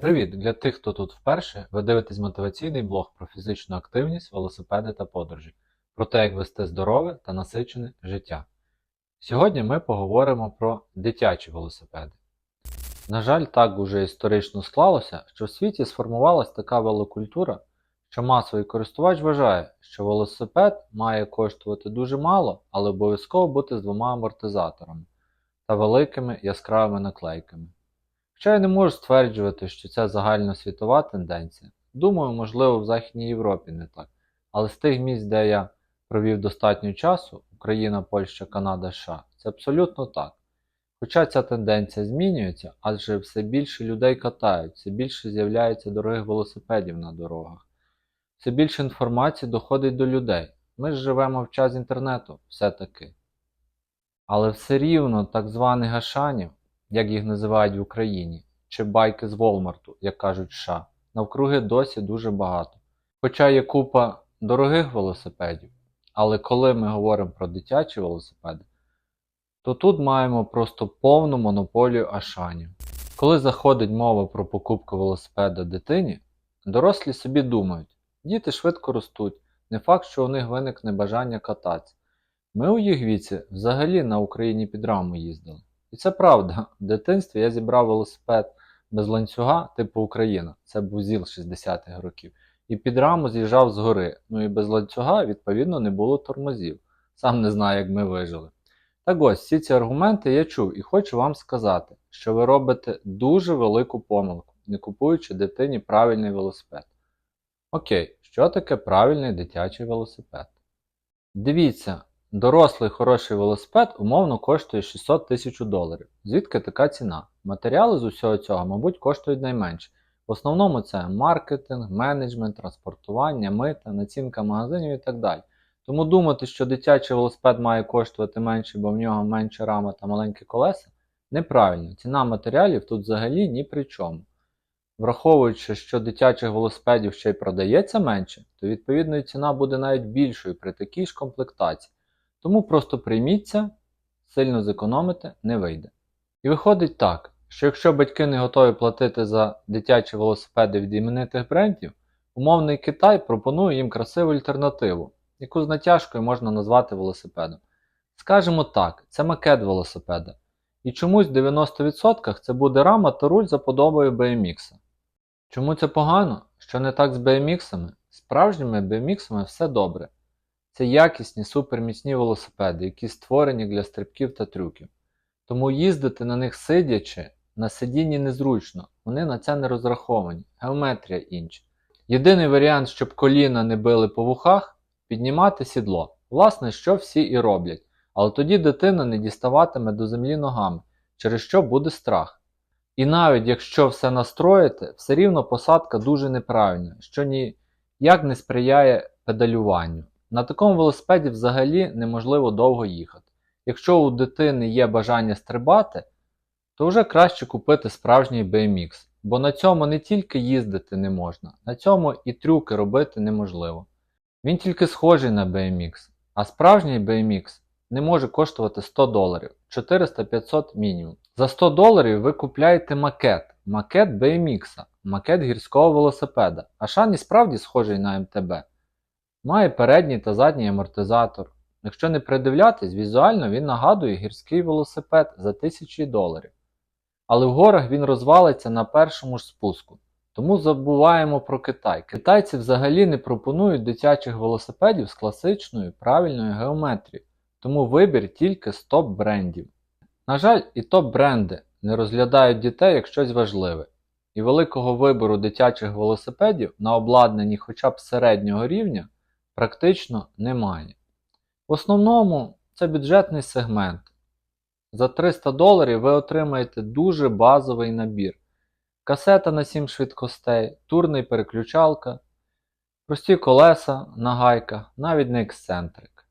Привіт! Для тих, хто тут вперше, ви дивитесь мотиваційний блог про фізичну активність, велосипеди та подорожі, про те, як вести здорове та насичене життя. Сьогодні ми поговоримо про дитячі велосипеди. На жаль, так уже історично склалося, що в світі сформувалась така велокультура, що масовий користувач вважає, що велосипед має коштувати дуже мало, але обов'язково бути з двома амортизаторами та великими яскравими наклейками. Хоча я не можу стверджувати, що це загальносвітова тенденція. Думаю, можливо, в Західній Європі не так. Але з тих місць, де я провів достатньо часу, Україна, Польща, Канада, США, це абсолютно так. Хоча ця тенденція змінюється, адже все більше людей катають, все більше з'являється дорогих велосипедів на дорогах, все більше інформації доходить до людей. Ми ж живемо в час інтернету, все-таки. Але все рівно так званих гашанів, як їх називають в Україні, чи байки з Волмарту, як кажуть США, навкруги досі дуже багато. Хоча є купа дорогих велосипедів, але коли ми говоримо про дитячі велосипеди, то тут маємо просто повну монополію ашанів. Коли заходить мова про покупку велосипеда дитині, дорослі собі думають, діти швидко ростуть, не факт, що у них виникне бажання кататися. Ми у їх віці взагалі на Україні під раму їздили. І це правда. В дитинстві я зібрав велосипед без ланцюга, типу Україна, це був ЗІЛ 60-х років, і під раму з'їжджав з гори. Ну і без ланцюга, відповідно, не було тормозів. Сам не знаю, як ми вижили. Так ось, всі ці аргументи я чув і хочу вам сказати, що ви робите дуже велику помилку, не купуючи дитині правильний велосипед. Окей, що таке правильний дитячий велосипед? Дивіться, Дорослий хороший велосипед умовно коштує 600 тисяч доларів. Звідки така ціна? Матеріали з усього цього, мабуть, коштують найменше. В основному це маркетинг, менеджмент, транспортування, мита, націнка магазинів і так далі. Тому думати, що дитячий велосипед має коштувати менше, бо в нього менша рама та маленькі колеса, неправильно. Ціна матеріалів тут взагалі ні при чому. Враховуючи, що дитячих велосипедів ще й продається менше, то відповідно ціна буде навіть більшою при такій ж комплектації. Тому просто прийміться, сильно зекономити не вийде. І виходить так, що якщо батьки не готові платити за дитячі велосипеди від іменитих брендів, умовний Китай пропонує їм красиву альтернативу, яку з натяжкою можна назвати велосипедом. Скажімо так, це макет велосипеда. І чомусь в 90% це буде рама та руль за подобою BMX. Чому це погано? Що не так з BMX? Справжніми BMX все добре. Це якісні суперміцні велосипеди, які створені для стрибків та трюків. Тому їздити на них сидячи, на сидінні незручно, вони на це не розраховані, геометрія інша. Єдиний варіант, щоб коліна не били по вухах піднімати сідло. Власне, що всі і роблять, але тоді дитина не діставатиме до землі ногами, через що буде страх. І навіть якщо все настроїти, все рівно посадка дуже неправильна, що ніяк не сприяє педалюванню. На такому велосипеді взагалі неможливо довго їхати. Якщо у дитини є бажання стрибати, то вже краще купити справжній BMX, бо на цьому не тільки їздити не можна, на цьому і трюки робити неможливо. Він тільки схожий на BMX, а справжній BMX не може коштувати 100 доларів, 400-500 мінімум. За 100 доларів ви купляєте макет, макет BMX, макет гірського велосипеда, а шан і справді схожий на МТБ. Має передній та задній амортизатор. Якщо не придивлятись, візуально він нагадує гірський велосипед за тисячі доларів. Але в горах він розвалиться на першому ж спуску. Тому забуваємо про Китай. Китайці взагалі не пропонують дитячих велосипедів з класичною правильною геометрією, тому вибір тільки з топ-брендів. На жаль, і топ-бренди не розглядають дітей як щось важливе, і великого вибору дитячих велосипедів на обладнанні хоча б середнього рівня практично немає. В основному це бюджетний сегмент. За 300 доларів ви отримаєте дуже базовий набір. Касета на 7 швидкостей, турний переключалка, прості колеса на гайках, навіть не ексцентрик.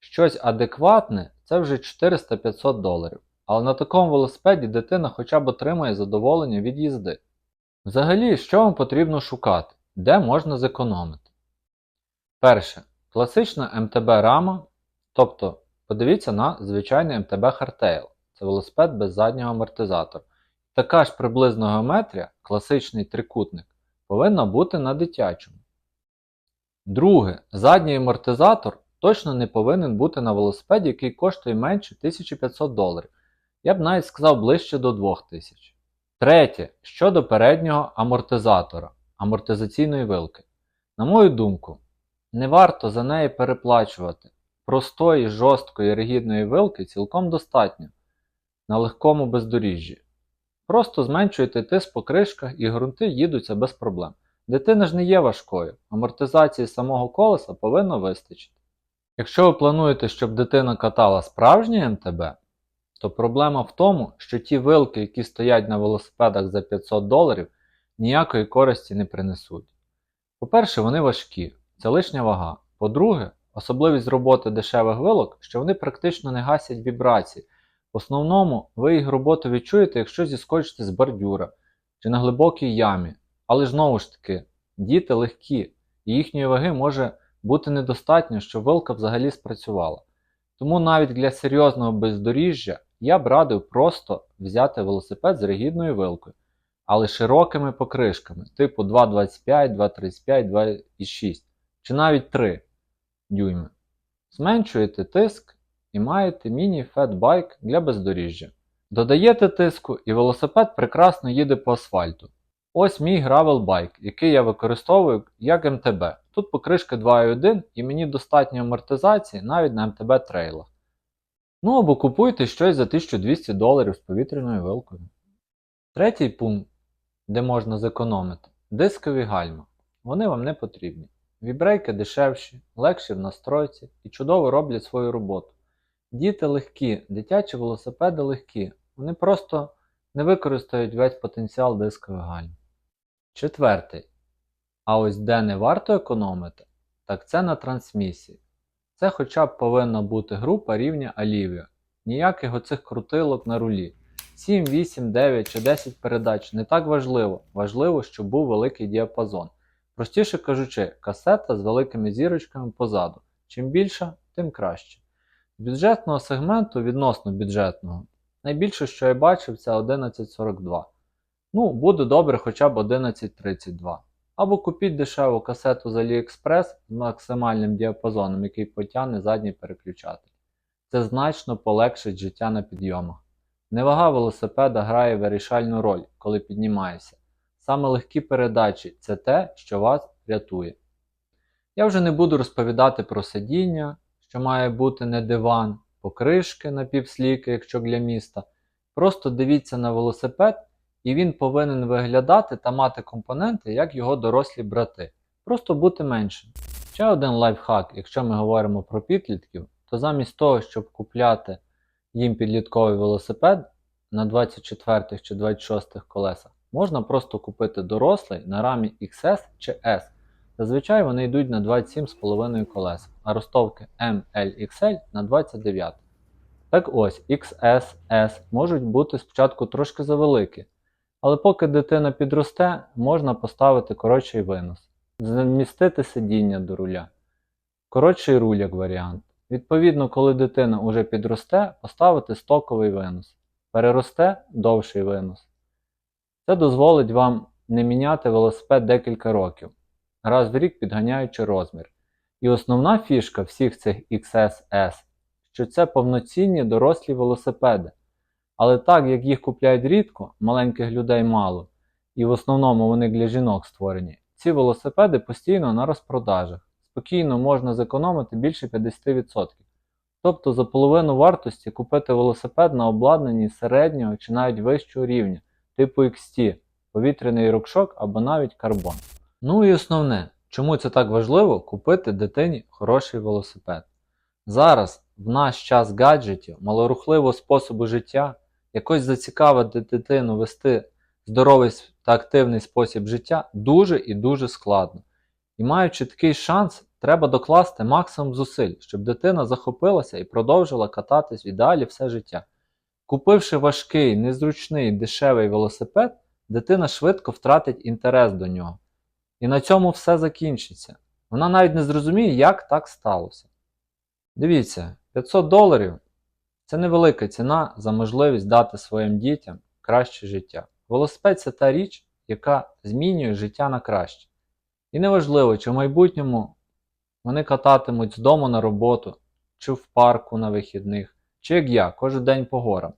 Щось адекватне це вже 400-500 доларів. Але на такому велосипеді дитина хоча б отримає задоволення від їзди. Взагалі, що вам потрібно шукати, де можна зекономити? Перше. Класична МТБ рама, тобто подивіться на звичайний МТБ Hardtail. Це велосипед без заднього амортизатора. Така ж приблизно геометрія, класичний трикутник, повинна бути на дитячому. Друге, задній амортизатор точно не повинен бути на велосипеді, який коштує менше 1500 доларів. Я б навіть сказав ближче до 2000. Третє, щодо переднього амортизатора, амортизаційної вилки. На мою думку, не варто за неї переплачувати. Простої, жорсткої ригідної вилки цілком достатньо на легкому бездоріжжі. Просто зменшуєте тиск по кришках і ґрунти їдуться без проблем. Дитина ж не є важкою, амортизації самого колеса повинно вистачити. Якщо ви плануєте, щоб дитина катала справжнє МТБ, то проблема в тому, що ті вилки, які стоять на велосипедах за 500 доларів, ніякої користі не принесуть. По-перше, вони важкі, це лишня вага. По-друге, особливість роботи дешевих вилок, що вони практично не гасять вібрації. В основному ви їх роботу відчуєте, якщо зіскочите з бордюра чи на глибокій ямі. Але ж знову ж таки, діти легкі, і їхньої ваги може бути недостатньо, щоб вилка взагалі спрацювала. Тому навіть для серйозного бездоріжжя я б радив просто взяти велосипед з ригідною вилкою, але широкими покришками, типу 2,25, 2,35, 2,6 чи навіть 3 дюйми. Зменшуєте тиск і маєте міні-фетбайк для бездоріжжя. Додаєте тиску і велосипед прекрасно їде по асфальту. Ось мій гравелбайк, який я використовую як МТБ. Тут покришка 2.1 і мені достатньо амортизації навіть на МТБ трейлах. Ну або купуйте щось за 1200 доларів з повітряною вилкою. Третій пункт, де можна зекономити дискові гальма. Вони вам не потрібні. Вібрейки дешевші, легші в настройці і чудово роблять свою роботу. Діти легкі, дитячі велосипеди легкі, вони просто не використають весь потенціал дискових гальм. Четвертий. А ось де не варто економити, так це на трансмісії. Це хоча б повинна бути група рівня Alivia. Ніяких оцих крутилок на рулі. 7, 8, 9 чи 10 передач не так важливо. Важливо, щоб був великий діапазон. Простіше кажучи, касета з великими зірочками позаду. Чим більша, тим краще. З бюджетного сегменту відносно бюджетного. Найбільше, що я бачив, це 1142. Ну, буде добре хоча б 1132. Або купіть дешеву касету з AliExpress з максимальним діапазоном, який потягне задній переключатель. Це значно полегшить життя на підйомах. Невага велосипеда грає вирішальну роль, коли піднімаєшся. Саме легкі передачі це те, що вас рятує. Я вже не буду розповідати про сидіння, що має бути не диван, покришки напівсліки, якщо для міста. Просто дивіться на велосипед, і він повинен виглядати та мати компоненти, як його дорослі брати. Просто бути меншим. Ще один лайфхак, якщо ми говоримо про підлітків, то замість того, щоб купляти їм підлітковий велосипед на 24 чи 26 колесах, можна просто купити дорослий на рамі XS чи S. Зазвичай вони йдуть на 27,5 колеса, а ростовки M, L, XL на 29. Так ось, XS, S можуть бути спочатку трошки завеликі, але поки дитина підросте, можна поставити коротший винос, змістити сидіння до руля. Коротший руль як варіант. Відповідно, коли дитина уже підросте, поставити стоковий винос. Переросте довший винос. Це дозволить вам не міняти велосипед декілька років, раз в рік підганяючи розмір. І основна фішка всіх цих XSS, що це повноцінні дорослі велосипеди. Але так як їх купляють рідко, маленьких людей мало, і в основному вони для жінок створені, ці велосипеди постійно на розпродажах. Спокійно можна зекономити більше 50%. Тобто за половину вартості купити велосипед на обладнанні середнього чи навіть вищого рівня, типу XT, повітряний рокшок або навіть карбон. Ну і основне, чому це так важливо купити дитині хороший велосипед. Зараз, в наш час гаджетів, малорухливого способу життя, якось зацікавити дитину вести здоровий та активний спосіб життя дуже і дуже складно. І маючи такий шанс, треба докласти максимум зусиль, щоб дитина захопилася і продовжила кататись в ідеалі все життя. Купивши важкий, незручний, дешевий велосипед, дитина швидко втратить інтерес до нього. І на цьому все закінчиться. Вона навіть не зрозуміє, як так сталося. Дивіться, 500 доларів це невелика ціна за можливість дати своїм дітям краще життя. Велосипед це та річ, яка змінює життя на краще. І неважливо, чи в майбутньому вони кататимуть з дому на роботу, чи в парку на вихідних, чи як я, кожен день по горам.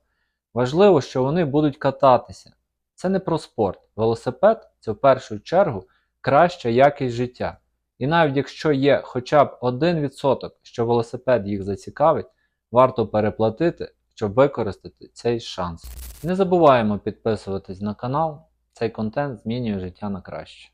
Важливо, що вони будуть кататися. Це не про спорт. Велосипед це в першу чергу краща якість життя. І навіть якщо є хоча б 1%, що велосипед їх зацікавить, варто переплатити, щоб використати цей шанс. Не забуваємо підписуватись на канал, цей контент змінює життя на краще.